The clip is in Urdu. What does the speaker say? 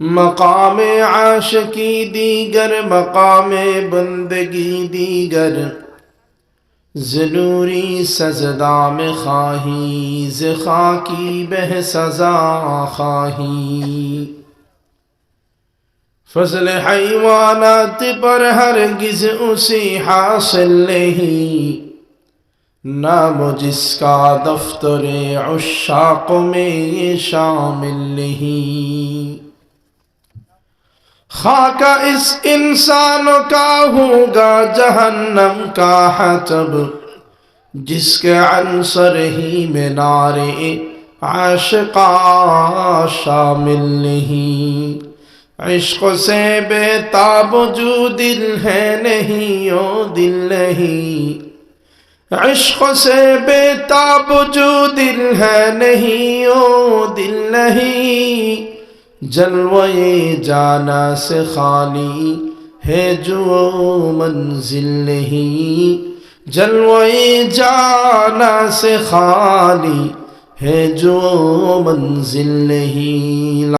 مقام عاشقی دیگر، مقام بندگی دیگر۔ ضروری سزدام خواہی، ز خاکی بہ سزا خواہی۔ فضل حیوانات پر ہرگز اسی حاصل نہیں۔ نام جس کا دفتر عشاق میں یہ شامل نہیں۔ خاکہ اس انسان کا ہوگا جہنم کا حتب جس کے عنصر ہی میں نارے عاشقہ شامل نہیں عشق سے بے تاب جو دل ہے نہیں او دل نہیں عشق سے بے تاب جو دل ہے نہیں او دل نہیں جلوے جانا سے خالی ہے جو منزل نہیں۔ جلوے جانا سے خالی ہے جو منزل نہیں۔